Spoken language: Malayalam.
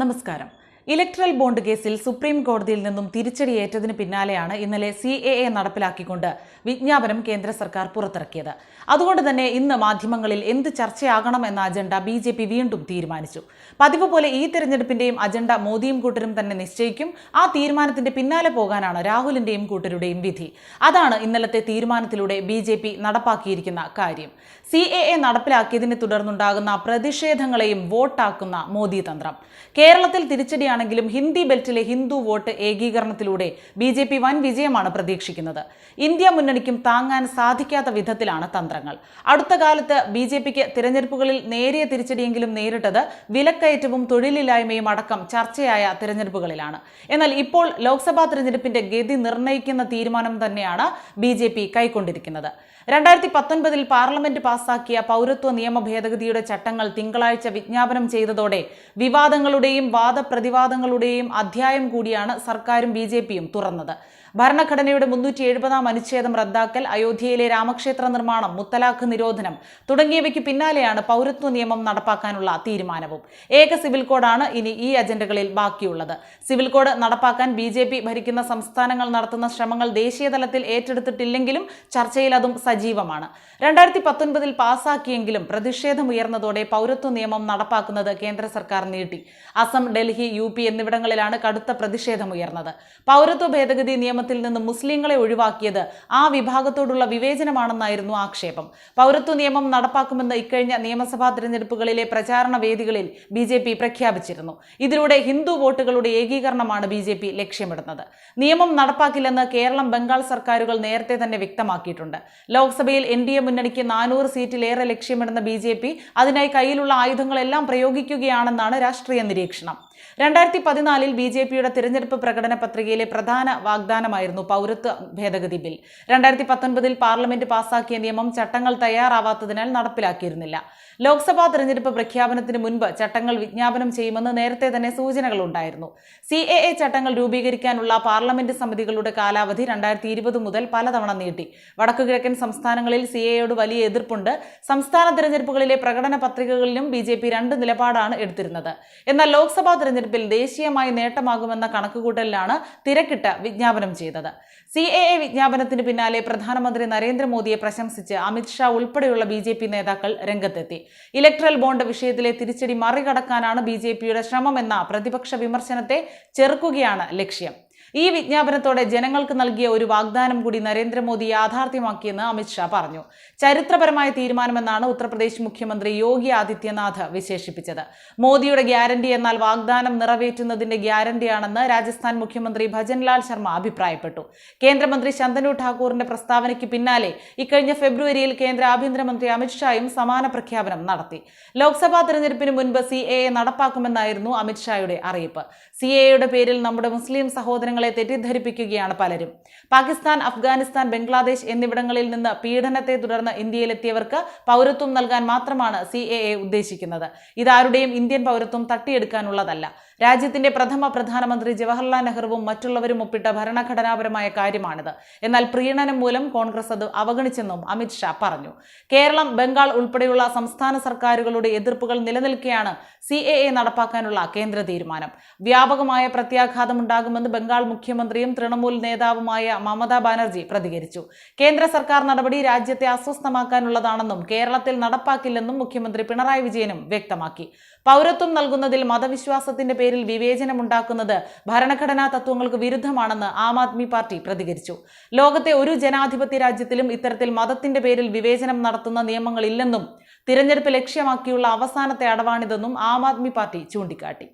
നമസ്കാരം. ഇലക്ട്രൽ ബോണ്ട് കേസിൽ സുപ്രീം കോടതിയിൽ നിന്നും തിരിച്ചടിയേറ്റതിന് പിന്നാലെയാണ് ഇന്നലെ സി എ എ നടപ്പിലാക്കിക്കൊണ്ട് വിജ്ഞാപനം കേന്ദ്ര സർക്കാർ പുറത്തിറക്കിയത്. അതുകൊണ്ട് തന്നെ ഇന്ന് മാധ്യമങ്ങളിൽ എന്ത് ചർച്ചയാകണം എന്ന അജണ്ട ബി ജെ പി വീണ്ടും തീരുമാനിച്ചു. പതിവ് പോലെ ഈ തെരഞ്ഞെടുപ്പിന്റെയും അജണ്ട മോദിയും കൂട്ടരും തന്നെ നിശ്ചയിക്കും. ആ തീരുമാനത്തിന്റെ പിന്നാലെ പോകാനാണ് രാഹുലിന്റെയും കൂട്ടരുടെയും വിധി. അതാണ് ഇന്നലത്തെ തീരുമാനത്തിലൂടെ ബി ജെ പി നടപ്പാക്കിയിരിക്കുന്ന കാര്യം. സി എ എ നടപ്പിലാക്കിയതിനെ തുടർന്നുണ്ടാകുന്ന പ്രതിഷേധങ്ങളെയും വോട്ടാക്കുന്ന മോദി തന്ത്രം. കേരളത്തിൽ തിരിച്ചടിയാണെങ്കിലും ഹിന്ദി ബെൽറ്റിലെ ഹിന്ദു വോട്ട് ഏകീകരണത്തിലൂടെ ബി ജെ പി വൻ വിജയമാണ് പ്രതീക്ഷിക്കുന്നത്. ഇന്ത്യ മുന്നണിക്കും താങ്ങാൻ സാധിക്കാത്ത വിധത്തിലാണ് തന്ത്രങ്ങൾ. അടുത്ത കാലത്ത് ബി ജെ പിക്ക് തിരഞ്ഞെടുപ്പുകളിൽ നേരിയ തിരിച്ചടിയെങ്കിലും നേരിട്ടത് വിലക്കയറ്റവും തൊഴിലില്ലായ്മയും അടക്കം ചർച്ചയായ തിരഞ്ഞെടുപ്പുകളിലാണ്. എന്നാൽ ഇപ്പോൾ ലോക്സഭാ തിരഞ്ഞെടുപ്പിന്റെ ഗതി നിർണയിക്കുന്ന തീരുമാനം തന്നെയാണ് ബി ജെ പി കൈക്കൊണ്ടിരിക്കുന്നത്. രണ്ടായിരത്തി പത്തൊൻപതിൽ പാർലമെന്റ് പാസാക്കിയ പൗരത്വ നിയമ ഭേദഗതിയുടെ ചട്ടങ്ങൾ തിങ്കളാഴ്ച വിജ്ഞാപനം ചെയ്തതോടെ വിവാദങ്ങളുടെയും വാദപ്രതിവാദങ്ങളുടെയും അധ്യായം കൂടിയാണ് സർക്കാരും ബി ജെ പിയും തുറന്നത്. ഭരണഘടനയുടെ മുന്നൂറ്റി എഴുപതാം അനുച്ഛേദം റദ്ദാക്കൽ അയോധ്യയിലെ രാമക്ഷേത്ര നിർമ്മാണം മുത്തലാഖ് നിരോധനം തുടങ്ങിയവയ്ക്ക് പിന്നാലെയാണ് പൗരത്വ നിയമം നടപ്പാക്കാനുള്ള തീരുമാനവും. ഏക സിവിൽ കോഡാണ് ഇനി ഈ അജണ്ടകളിൽ ബാക്കിയുള്ളത്. സിവിൽ കോഡ് നടപ്പാക്കാൻ ബി ജെ പി ഭരിക്കുന്ന സംസ്ഥാനങ്ങൾ നടത്തുന്ന ശ്രമങ്ങൾ ദേശീയ തലത്തിൽ ഏറ്റെടുത്തിട്ടില്ലെങ്കിലും ചർച്ചയിൽ അതും സജീവമാണ്. രണ്ടായിരത്തി പത്തൊൻപതിൽ പാസാക്കിയെങ്കിലും പ്രതിഷേധമുയർന്നതോടെ പൗരത്വ നിയമം നടപ്പാക്കുന്നത് കേന്ദ്ര സർക്കാർ നീട്ടി. അസം ഡൽഹി യു പി എന്നിവിടങ്ങളിലാണ് കടുത്ത പ്രതിഷേധമുയർന്നത് പൗരത്വ ഭേദഗതി നിയമത്തിൽ നിന്ന് മുസ്ലിങ്ങളെ ഒഴിവാക്കിയത് ആ വിഭാഗത്തോടുള്ള വിവേചനമാണെന്നായിരുന്നു ആക്ഷേപം. പൗരത്വ നിയമം നടപ്പാക്കുമെന്ന് ഇക്കഴിഞ്ഞ നിയമസഭാ തിരഞ്ഞെടുപ്പുകളിലെ പ്രചാരണ വേദികളിൽ ബി ജെ പി പ്രഖ്യാപിച്ചിരുന്നു. ഇതിലൂടെ ഹിന്ദു വോട്ടുകളുടെ ഏകീകരണമാണ് ബി ജെ പി ലക്ഷ്യമിടുന്നത്. നിയമം നടപ്പാക്കില്ലെന്ന് കേരളം ബംഗാൾ സർക്കാരുകൾ നേരത്തെ തന്നെ വ്യക്തമാക്കിയിട്ടുണ്ട്. ലോക്സഭയിൽ എൻ ഡി എ മുന്നണിക്ക് നാനൂറ് സീറ്റിലേറെ ലക്ഷ്യമിടുന്ന ബി ജെ പി അതിനായി കയ്യിലുള്ള ആയുധങ്ങളെല്ലാം പ്രയോഗിക്കുകയാണെന്നാണ് രാഷ്ട്രീയ നിരീക്ഷണം. രണ്ടായിരത്തി പതിനാലിൽ ബി ജെ പിയുടെ തിരഞ്ഞെടുപ്പ് പ്രകടന പത്രികയിലെ പ്രധാന വാഗ്ദാനമായിരുന്നു പൗരത്വ ഭേദഗതി ബിൽ. രണ്ടായിരത്തി പത്തൊൻപതിൽ പാർലമെന്റ് പാസാക്കിയ നിയമം ചട്ടങ്ങൾ തയ്യാറാവാത്തതിനാൽ നടപ്പിലാക്കിയിരുന്നില്ല. ലോക്സഭാ തെരഞ്ഞെടുപ്പ് പ്രഖ്യാപനത്തിന് മുൻപ് ചട്ടങ്ങൾ വിജ്ഞാപനം ചെയ്യുമെന്ന് നേരത്തെ തന്നെ സൂചനകൾ ഉണ്ടായിരുന്നു. സി എ എ ചട്ടങ്ങൾ രൂപീകരിക്കാനുള്ള പാർലമെന്റ് സമിതികളുടെ കാലാവധി രണ്ടായിരത്തി ഇരുപത് മുതൽ പലതവണ നീട്ടി. വടക്കുകിഴക്കൻ സംസ്ഥാനങ്ങളിൽ സി എയോട് വലിയ എതിർപ്പുണ്ട്. സംസ്ഥാന തെരഞ്ഞെടുപ്പുകളിലെ പ്രകടന പത്രികകളിലും ബി രണ്ട് നിലപാടാണ് എടുത്തിരുന്നത്. എന്നാൽ ലോക്സഭാ തെരഞ്ഞെടുപ്പിൽ ദേശീയമായി നേട്ടമാകുമെന്ന കണക്കുകൂട്ടലിലാണ് തിരക്കിട്ട് വിജ്ഞാപനം ചെയ്തത്. സി എ എ വിജ്ഞാപനത്തിന് പിന്നാലെ പ്രധാനമന്ത്രി നരേന്ദ്രമോദിയെ പ്രശംസിച്ച് അമിത്ഷാ ഉൾപ്പെടെയുള്ള ബി ജെ പി നേതാക്കൾ രംഗത്തെത്തി. ഇലക്ട്രൽ ബോണ്ട് വിഷയത്തിലെ തിരിച്ചടി മറികടക്കാനാണ് ബി ജെ പിയുടെ ശ്രമമെന്ന പ്രതിപക്ഷ വിമർശനത്തെ ചെറുക്കുകയാണ് ലക്ഷ്യം. ഈ വിജ്ഞാപനത്തോടെ ജനങ്ങൾക്ക് നൽകിയ ഒരു വാഗ്ദാനം കൂടി നരേന്ദ്രമോദി യാഥാർത്ഥ്യമാക്കിയെന്ന് അമിത്ഷാ പറഞ്ഞു. ചരിത്രപരമായ തീരുമാനമെന്നാണ് ഉത്തർപ്രദേശ് മുഖ്യമന്ത്രി യോഗി ആദിത്യനാഥ് വിശേഷിപ്പിച്ചത്. മോദിയുടെ ഗ്യാരണ്ടി എന്നാൽ വാഗ്ദാനം നിറവേറ്റുന്നതിന്റെ ഗ്യാരണ്ടിയാണെന്ന് രാജസ്ഥാൻ മുഖ്യമന്ത്രി ഭജൻലാൽ ശർമ്മ അഭിപ്രായപ്പെട്ടു. കേന്ദ്രമന്ത്രി ശന്തനു ഠാക്കൂറിന്റെ പ്രസ്താവനയ്ക്ക് പിന്നാലെ ഇക്കഴിഞ്ഞ ഫെബ്രുവരിയിൽ കേന്ദ്ര ആഭ്യന്തരമന്ത്രി അമിത്ഷായും സമാന പ്രഖ്യാപനം നടത്തി. ലോക്സഭാ തെരഞ്ഞെടുപ്പിന് മുൻപ് സി നടപ്പാക്കുമെന്നായിരുന്നു അമിത്ഷായുടെ അറിയിപ്പ്. സി പേരിൽ നമ്മുടെ മുസ്ലിം സഹോദരങ്ങളെ തെറ്റിദ്ധരിപ്പിക്കുകയാണ് പലരും. പാകിസ്ഥാൻ അഫ്ഗാനിസ്ഥാൻ ബംഗ്ലാദേശ് എന്നിവിടങ്ങളിൽ നിന്ന് പീഡനത്തെ തുടർന്ന് ഇന്ത്യയിലെത്തിയവർക്ക് പൗരത്വം നൽകാൻ മാത്രമാണ് സി എ എ ഉദ്ദേശിക്കുന്നത്. ഇതാരുടെയും ഇന്ത്യൻ പൗരത്വം തട്ടിയെടുക്കാനുള്ളതല്ല. രാജ്യത്തിന്റെ പ്രഥമ പ്രധാനമന്ത്രി ജവഹർലാൽ നെഹ്റുവും മറ്റുള്ളവരും ഒപ്പിട്ട ഭരണഘടനാപരമായ കാര്യമാണിത്. എന്നാൽ പ്രീണനം മൂലം കോൺഗ്രസ് അത് അവഗണിച്ചെന്നും അമിത്ഷാ പറഞ്ഞു. കേരളം ബംഗാൾ ഉൾപ്പെടെയുള്ള സംസ്ഥാന സർക്കാരുകളുടെ എതിർപ്പുകൾ നിലനിൽക്കെയാണ് സി നടപ്പാക്കാനുള്ള കേന്ദ്ര തീരുമാനം. വ്യാപകമായ പ്രത്യാഘാതമുണ്ടാകുമെന്ന് ബംഗാൾ മുഖ്യമന്ത്രിയും തൃണമൂൽ നേതാവുമായ മമതാ ബാനർജി പ്രതികരിച്ചു. കേന്ദ്ര സർക്കാർ നടപടി രാജ്യത്തെ അസ്വസ്ഥമാക്കാനുള്ളതാണെന്നും കേരളത്തിൽ നടപ്പാക്കില്ലെന്നും മുഖ്യമന്ത്രി പിണറായി വിജയനും വ്യക്തമാക്കി. പൗരത്വം നൽകുന്നതിൽ മതവിശ്വാസത്തിന്റെ പേരിൽ വിവേചനമുണ്ടാക്കുന്നത് ഭരണഘടനാ തത്വങ്ങൾക്ക് വിരുദ്ധമാണെന്ന് ആം ആദ്മി പാർട്ടി പ്രതികരിച്ചു. ലോകത്തെ ഒരു ജനാധിപത്യ രാജ്യത്തിലും ഇത്തരത്തിൽ മതത്തിന്റെ പേരിൽ വിവേചനം നടത്തുന്ന നിയമങ്ങളില്ലെന്നും തിരഞ്ഞെടുപ്പ് ലക്ഷ്യമാക്കിയുള്ള അവസാനത്തെ അടവാണിതെന്നും ആം ആദ്മി പാർട്ടി ചൂണ്ടിക്കാട്ടി.